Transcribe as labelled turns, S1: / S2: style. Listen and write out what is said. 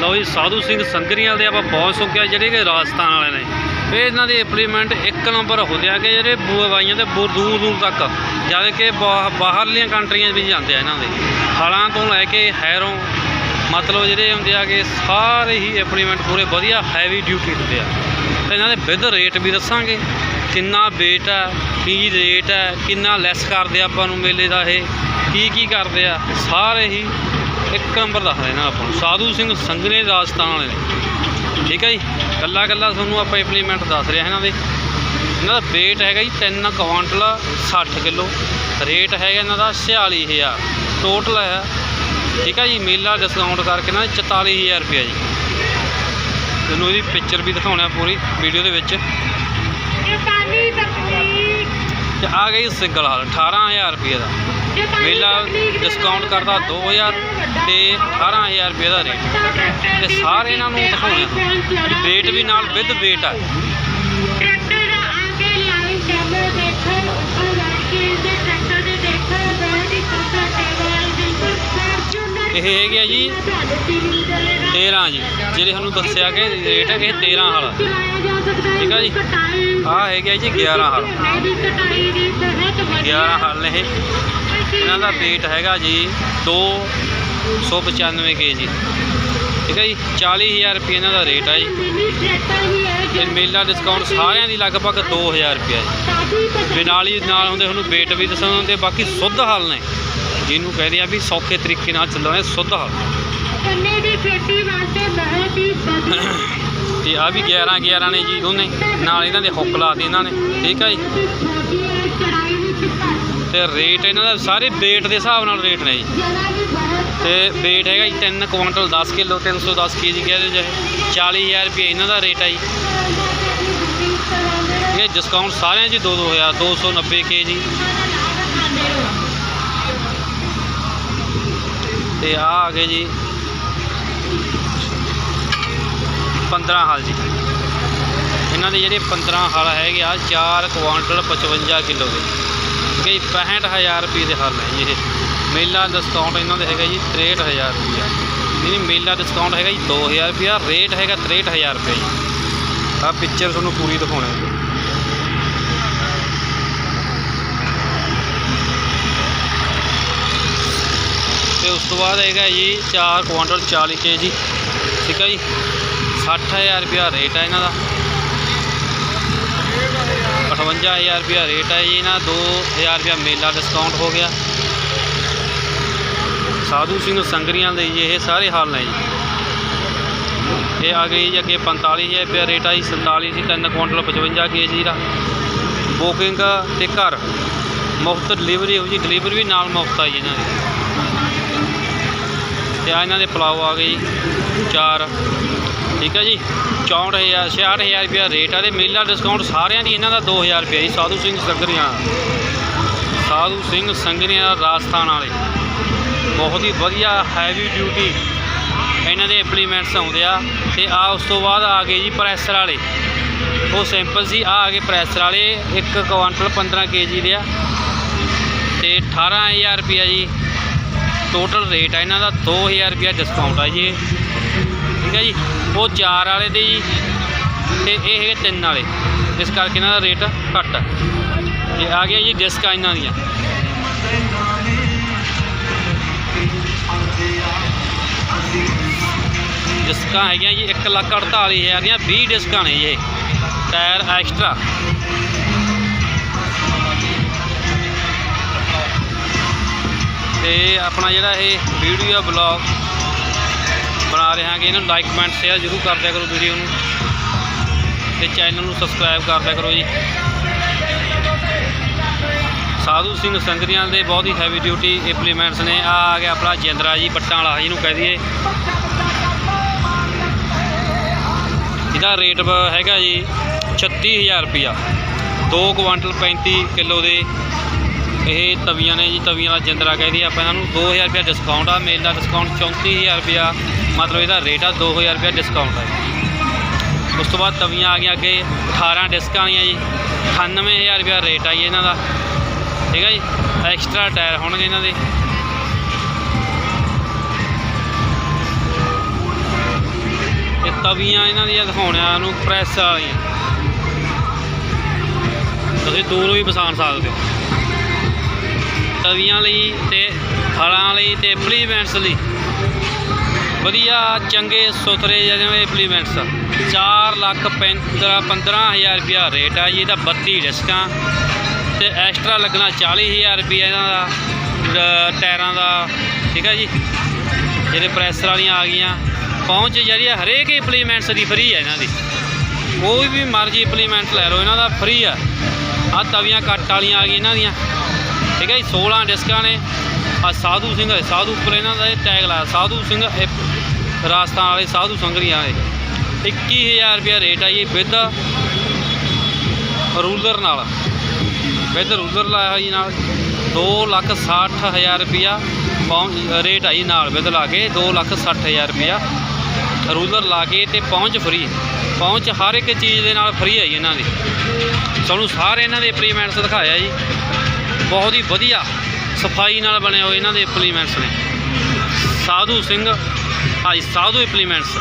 S1: ਲਓ ਜੀ, ਸਾਧੂ ਸਿੰਘ ਸੰਗਰੀਆਂ ਦੇ ਆਪਾਂ ਬਹੁਤ ਸੁੱਕਿਆ, ਜਿਹੜੇ ਕਿ ਰਾਜਸਥਾਨ ਵਾਲੇ ਨੇ। ਇਹ ਇਹਨਾਂ ਦੇ ਇੰਪਲੀਮੈਂਟ ਇੱਕ ਨੰਬਰ ਹੁੰਦੇ ਆ ਕਿ ਜਿਹੜੇ ਬੁਆਈਆਂ ਤੇ ਬਹੁਤ ਦੂਰ ਦੂਰ ਤੱਕ ਜਾਵੇ ਕਿ ਬਾਹ- ਬਾਹਰਲੀਆਂ ਕੰਟਰੀਆਂ ਵਿੱਚ ਜਾਂਦੇ ਆ ਇਹਨਾਂ ਦੇ। ਹਲਾਂ ਤੋਂ ਲੈ ਕੇ ਹੈਰੋਂ, ਮਤਲਬ ਜਿਹੜੇ ਹੁੰਦੇ ਆ ਕਿ ਸਾਰੇ ਹੀ ਇੰਪਲੀਮੈਂਟ ਪੂਰੇ ਵਧੀਆ ਹੈਵੀ ਡਿਊਟੀ ਹੁੰਦੇ ਆ। ਤੇ ਇਹਨਾਂ ਦੇ ਵਿਦ ਰੇਟ ਵੀ ਦੱਸਾਂਗੇ, ਕਿੰਨਾ ਵੇਟ ਆ, ਕੀ ਰੇਟ ਹੈ ਕਿੰਨਾ ਲੈਸ ਕਰਦੇ ਆ ਆਪਾਂ ਨੂੰ ਮੇਲੇ ਦਾ ਇਹ, ਕੀ ਕੀ ਕਰਦੇ ਆ, ਸਾਰੇ ਹੀ ਇੱਕ ਨੰਬਰ ਦੱਸਦੇ ਇਹਨਾਂ ਆਪਾਂ ਨੂੰ। ਸਾਧੂ ਸਿੰਘ ਸੰਗਰੇ ਰਾਜਸਥਾਨ ਵਾਲੇ ਨੇ। ਠੀਕ ਹੈ ਜੀ? ਕੱਲਾ ਕੱਲਾ ਤੁਹਾਨੂੰ ਆਪਾਂ ਇੰਪਲੀਮੈਂਟ ਦੱਸ ਰਿਹਾ ਇਹਨਾਂ ਦੇ। ਇਹਨਾਂ ਦਾ weight ਹੈਗਾ ਜੀ 3 ਕੁਆਂਟਲ 60 ਕਿਲੋ। ਰੇਟ ਹੈਗਾ ਇਹਨਾਂ ਦਾ 46000 ਟੋਟਲ ਹੈ। ਠੀਕ ਹੈ ਜੀ? ਮੇਲਾ ਡਿਸਕਾਊਂਟ ਕਰਕੇ ਨਾ 44000 ਰੁਪਏ ਜੀ। ਤੁਹਾਨੂੰ ਇਹਦੀ ਪਿਕਚਰ ਵੀ ਦਿਖਾਉਣਾ ਪੂਰੀ ਵੀਡੀਓ ਦੇ ਵਿੱਚ। ਤੇ ਆ ਗਈ ਸਿੰਗਲ ਹਾਲ 18000 ਰੁਪਏ ਦਾ। ਮੇਲਾ ਡਿਸਕਾਊਂਟ ਕਰਦਾ 2000 ਤੇ 18000 ਰੁਪਏ ਦਾ ਰੇਟ ਤੇ ਸਾਰੇ ਇਹਨਾਂ ਨੂੰ ਦਿਖਾਉਣੇ। ਵੇਟ ਵੀ ਨਾਲ ਵਿਦ ਵੇਟ ਆ।
S2: ਟਰੈਕਟਰ
S1: ਇਹ ਹੈਗੇ ਆ ਜੀ
S2: ਤੁਹਾਡੇ
S1: 13 ਜੀ। ਜਿਹੜੇ ਸਾਨੂੰ ਦੱਸਿਆ ਕਿ ਰੇਟ ਹੈ ਇਹ 13 ਹਾਲ।
S2: ਚਲਾਇਆ ਹੈ
S1: ਠੀਕ ਆ ਜੀ।
S2: ਕਟਾਈ
S1: ਆ ਹੈਗੇ ਆ ਜੀ 11 ਹਾਲ।
S2: ਇਹਦੀ
S1: 11 ਹਾਲ ਨੇ ਇਹ। ਇਹਨਾਂ ਦਾ weight ਹੈਗਾ ਜੀ 295 ਕੇਜੀ ਠੀਕ ਹੈ ਜੀ 40000 ਰੁਪਏ ਇਹਨਾਂ ਦਾ ਰੇਟ ਹੈ ਜੀ।
S2: ਮਿਨੀ
S1: ਤੇ ਮੇਲਾ ਡਿਸਕਾਊਂਟ ਸਾਰਿਆਂ ਦੀ ਲਗਭਗ 2000 ਰੁਪਏ ਹੈ ਜੀ।
S2: ਸਾਡੀ
S1: ਨਾਲ ਹੀ ਨਾਲ ਹੁੰਦੇ ਤੁਹਾਨੂੰ weight ਵੀ ਦੱਸਣ ਹੁੰਦੇ, ਬਾਕੀ ਸੁੱਧ ਹਲ ਨੇ। ਜਿਹਨੂੰ ਕਹਿੰਦੇ ਆ ਵੀ ਸੌਖੇ ਤਰੀਕੇ ਨਾਲ ਚੱਲਣਾ ਸੁੱਧ ਹਲ।
S2: ਕੰਨੇ ਦੀ ਖੇਤੀ ਵਾਸਤੇ ਬਹੁਤ ਹੀ ਵਧੀਆ
S1: ਤੇ ਆ ਵੀ 11 11 ਨੇ ਜੀ ਦੋਨੇ ਨਾਲ ਇਹਨਾਂ ਦੇ ਹੁੱਕ ਲਾਤੇ ਇਹਨਾਂ ਨੇ। ਠੀਕ ਹੈ ਜੀ। ਤੇ ਰੇਟ ਇਹਨਾਂ ਦਾ ਸਾਰੇ weight ਦੇ ਹਿਸਾਬ ਨਾਲ ਰੇਟ ਨੇ ਜੀ।
S2: ਜਰਾ ਵੀ ਬਹੁਤ
S1: ਤੇ weight ਹੈਗਾ ਜੀ 3 ਕੁਇੰਟਲ 10 ਕਿਲੋ 310 ਕੇਜੀ ਕਹਿੰਦੇ ਜੇ। 40000 ਰੁਪਏ ਇਹਨਾਂ ਦਾ ਰੇਟ ਹੈ ਜੀ। ਇਹ ਡਿਸਕਾਊਂਟ ਸਾਰਿਆਂ 'ਚ 2 2000 290 ਕੇਜੀ ਤੇ ਆ ਆ ਗਏ ਜੀ। 15 ਹਾਲ ਜੀ। ਇਹਨਾਂ ਦੇ ਜਿਹੜੇ 15 ਹਾਲ ਹੈਗੇ ਆ 4 ਕੁਆਂਟਲ 55 ਕਿਲੋ ਦੇ। ਠੀਕ ਹੈ ਕਿ 65000 ਰੁਪਏ ਦੇ ਹਲ ਹੈ ਜੀ ਇਹ। ਮੇਲਾ ਡਿਸਕਾਊਂਟ ਇਹਨਾਂ ਦੇ ਹੈਗਾ ਜੀ 63000 ਰੁਪਏ। ਨਹੀਂ ਨਹੀਂ, ਮੇਲਾ ਡਿਸਕਾਊਂਟ ਹੈਗਾ ਜੀ 2000 ਰੁਪਏ। ਰੇਟ ਹੈਗਾ 63000 ਰੁਪਏ ਜੀ। ਆ ਪਿਕਚਰ ਤੁਹਾਨੂੰ ਪੂਰੀ ਦਿਖਾਉਣਾ ਹੈ ਤੇ ਉਸ ਤੋਂ ਬਾਅਦ ਹੈਗਾ ਜੀ 4 ਕੁਆਂਟਲ 40 ਕੇਜੀ ਠੀਕ ਹੈ ਜੀ 60000 ਰੁਪਿਆ ਰੇਟ ਹੈ ਇਹਨਾਂ ਦਾ। 58000 ਰੁਪਿਆ ਰੇਟ ਹੈ ਜੀ ਇਹਨਾਂ, ਦਾ 2000 ਰੁਪਿਆ ਮੇਲਾ ਡਿਸਕਾਊਂਟ ਹੋ ਗਿਆ। ਸਾਧੂ ਸਿੰਘ ਸੰਗਰੀਆਂ ਦੇ ਜੀ ਇਹ ਸਾਰੇ ਹਾਲ ਨੇ ਜੀ। ਇਹ ਆ ਗਈ ਜੀ ਅੱਗੇ 45000 ਰੁਪਿਆ ਰੇਟ ਆ ਜੀ 47 ਸੀ 3 ਕੁਆਂਟਲ 55 ਕੇਜੀ ਦਾ। ਬੁਕਿੰਗ ਤੇ ਘਰ, ਮੁਫਤ ਡਿਲੀਵਰੀ ਹੋ ਜੀ ਡਿਲੀਵਰੀ ਵੀ ਨਾਲ ਮੁਫਤ ਆ ਜੀ ਇਹਨਾਂ ਦੀ। ਤੇ ਆ ਇਹਨਾਂ ਦੇ ਪਲਾਓ ਆ ਗਏ ਜੀ, ਚਾਰ। ਠੀਕ ਹੈ ਜੀ। 64000 66000 ਰੁਪਇਆ ਰੇਟ ਆ ਤੇ ਮੇਲਾ ਡਿਸਕਾਊਂਟ ਸਾਰਿਆਂ ਦੀ ਇਹਨਾਂ ਦਾ 2000 ਰੁਪਇਆ ਜੀ, ਸਾਧੂ ਸਿੰਘ ਸੰਗਰੀਆਂ ਸਾਧੂ ਸਿੰਘ ਸੰਗਰੀਆਂ ਰਾਜਸਥਾਨ ਵਾਲੇ। ਬਹੁਤ ਹੀ ਵਧੀਆ ਹੈਵੀ ਡਿਊਟੀ ਇਹਨਾਂ ਦੇ ਇੰਪਲੀਮੈਂਟਸ ਆਉਂਦੇ ਆ ਤੇ ਆ ਉਸ ਤੋਂ ਬਾਅਦ ਆ ਗਏ ਜੀ ਪ੍ਰੈਸਰ ਵਾਲੇ। ਉਹ ਸਿੰਪਲ ਸੀ, ਆ ਆ ਗਏ ਪ੍ਰੈਸਰ ਵਾਲੇ 1 ਕੁਆਂਟਲ 15 ਕੇਜੀ ਦੇ ਆ ਤੇ 18000 ਰੁਪਇਆ ਜੀ। ਟੋਟਲ ਰੇਟ ਆ ਇਹਨਾਂ ਦਾ 2000 ਰੁਪਇਆ ਡਿਸਕਾਊਂਟ ਆ ਜੀ ਇਹ। ਠੀਕ ਹੈ ਜੀ। ਉਹ ਚਾਰ ਵਾਲੇ ਦੇ ਜੀ ਤੇ ਇਹ ਹੈਗੇ ਤਿੰਨ ਵਾਲੇ। ਇਸ ਕਰਕੇ ਇਹਨਾਂ ਦਾ ਰੇਟ ਘੱਟ ਹੈ ਤੇ ਆ ਗਿਆ ਜੀ ਡਿਸਕਾਂ ਇਹਨਾਂ ਦੀਆਂ। ਡਿਸਕਾਂ ਹੈਗੀਆਂ ਜੀ 1 ਲੱਖ 48000 ਦੀਆਂ 20 ਡਿਸਕਾਂ ਨੇ ਜੀ ਇਹ। ਟਾਇਰ ਐਕਸਟਰਾ ਤੇ ਆਪਣਾ ਜਿਹੜਾ ਇਹ ਵੀਡੀਓ ਆ ਬਲੌਗ ਬਣਾ ਰਹੇ ਹਾਂਗੇ ਇਹਨੂੰ ਲਾਈਕ ਕਮੈਂਟ ਸ਼ੇਅਰ ਜ਼ਰੂਰ ਕਰ ਦਿਆ ਕਰੋ ਵੀਡੀਓ ਨੂੰ ਤੇ ਚੈਨਲ ਨੂੰ ਸਬਸਕ੍ਰਾਈਬ ਕਰ ਦਿਆ ਕਰੋ ਜੀ। ਸਾਧੂ ਸਿੰਘ ਸੰਗਰੀਆਂ ਦੇ ਬਹੁਤ ਹੀ ਹੈਵੀ ਡਿਊਟੀ ਇੰਪਲੀਮੈਂਟਸ ਨੇ। ਆ ਆ ਗਿਆ ਆਪਣਾ ਜਿੰਦਰਾ ਜੀ ਬੱਟਾਂ ਵਾਲਾ, ਜਿਹਨੂੰ ਕਹਿ ਦਈਏ। ਇਹਦਾ ਰੇਟ ਹੈਗਾ ਜੀ 36000 ਰੁਪਿਆ 2 ਕੁਆਂਟਲ 35 ਕਿਲੋ ਦੇ ਇਹ ਤਵੀਆਂ ਨੇ ਜੀ, ਤਵੀਆਂ ਵਾਲਾ ਜਿੰਦਰਾ ਕਹਿੰਦੇ ਆਪਾਂ ਇਹਨਾਂ ਨੂੰ। 2000 ਰੁਪਿਆ ਡਿਸਕਾਊਂਟ ਆ, ਮੇਲ ਦਾ ਡਿਸਕਾਊਂਟ 34000 ਰੁਪਿਆ ਮਤਲਬ ਇਹਦਾ ਰੇਟ ਆ 2000 ਰੁਪਿਆ ਡਿਸਕਾਊਂਟ ਆ ਜੀ। ਉਸ ਤੋਂ ਬਾਅਦ ਤਵੀਆਂ ਆ ਗਈਆਂ ਅੱਗੇ 18 ਡਿਸਕਾਂ ਆਈਆਂ ਜੀ। 98000 ਰੁਪਿਆ ਰੇਟ ਆ ਜੀ ਇਹਨਾਂ ਦਾ। ਠੀਕ ਹੈ ਜੀ? ਐਕਸਟਰਾ ਟਾਇਰ ਹੋਣਗੇ ਇਹਨਾਂ ਦੇ। ਤਵੀਆਂ ਇਹਨਾਂ ਦੀਆਂ ਦਿਖਾਉਣਿਆਂ ਨੂੰ ਪ੍ਰੈਸ ਵਾਲੀਆਂ। ਤੁਸੀਂ ਦੂਰੋਂ ਵੀ ਪਛਾਣ ਸਕਦੇ ਹੋ। ਤਵੀਆਂ ਲਈ ਤੇ ਹਲਾਂ ਲਈ ਤੇ ਇੰਪਲੀਮੈਂਟਸ ਲਈ। ਵਧੀਆ, ਚੰਗੇ, ਸੁਥਰੇ ਜਿਹੜੇ ਇੰਪਲੀਮੈਂਟਸ 4 ਲੱਖ 15 15000 ਰੁਪਿਆ ਰੇਟ ਆ ਜੀ, ਇਹਦਾ 32 ਡਿਸਕਾਂ ਤੇ ਐਕਸਟਰਾ ਲੱਗਣਾ 40000 ਰੁਪਿਆ ਇਹਨਾਂ ਦਾ ਟਾਇਰਾਂ ਦਾ, ਠੀਕ ਹੈ ਜੀ? ਜਿਹੜੇ ਪ੍ਰੈਸਰ ਵਾਲੀਆਂ ਆ ਗਈਆਂ। ਪਹੁੰਚ ਜਿਹੜੀ ਆ, ਹਰੇਕ ਇੰਪਲੀਮੈਂਟਸ ਦੀ ਫ੍ਰੀ ਹੈ ਇਹਨਾਂ ਦੀ। ਕੋਈ ਵੀ ਮਰਜ਼ੀ ਇੰਪਲੀਮੈਂਟ ਲੈ ਲਓ, ਇਹਨਾਂ ਦਾ ਫ੍ਰੀ ਆ। ਆ ਤਵੀਆਂ ਕੱਟ ਵਾਲੀਆਂ ਆ ਗਈਆਂ ਇਹਨਾਂ ਦੀਆਂ। ਠੀਕ ਹੈ ਜੀ 16 ਡਿਸਕਾਂ ਨੇ। ਆ ਸਾਧੂ ਸਿੰਘ ਸਾਧੂ ਉੱਪਰ ਇਹਨਾਂ ਦਾ ਇਹ ਟੈਗ ਲਾਇਆ, ਸਾਧੂ ਸਿੰਘ ਰਾਜਸਥਾਨ ਵਾਲੇ ਸਾਧੂ ਸੰਗਰੀਆਂ ਵਾਲੇ। 21000 ਰੁਪਇਆ ਰੇਟ ਆ ਜੀ ਵਿਦ ਰੂਲਰ ਨਾਲ। ਵਿਦ ਰੂਲਰ ਲਾਇਆ ਜੀ ਨਾਲ 260000 ਰੁਪਇਆ ਪਹੁੰਚ ਰੇਟ ਆ ਜੀ ਨਾਲ ਵਿਦ ਲਾ ਕੇ 260000 ਰੁਪਇਆ ਰੂਲਰ ਲਾ ਕੇ ਤੇ ਪਹੁੰਚ ਫਰੀ ਪਹੁੰਚ ਹਰ ਇੱਕ ਚੀਜ਼ ਦੇ ਨਾਲ ਫਰੀ ਹੈ ਜੀ ਇਹਨਾਂ ਦੀ। ਤੁਹਾਨੂੰ ਸਾਰੇ ਇਹਨਾਂ ਦੇ ਇੰਪਲੀਮੈਂਟਸ ਦਿਖਾਇਆ ਜੀ। ਬਹੁਤ ਹੀ ਵਧੀਆ। ਸਫ਼ਾਈ ਨਾਲ ਬਣੇ ਹੋਏ ਇਹਨਾਂ ਦੇ ਇੰਪਲੀਮੈਂਟਸ ਨੇ। ਸਾਧੂ ਸਿੰਘ ਹਾਂਜੀ ਸਾਧੂ ਇੰਪਲੀਮੈਂਟਸ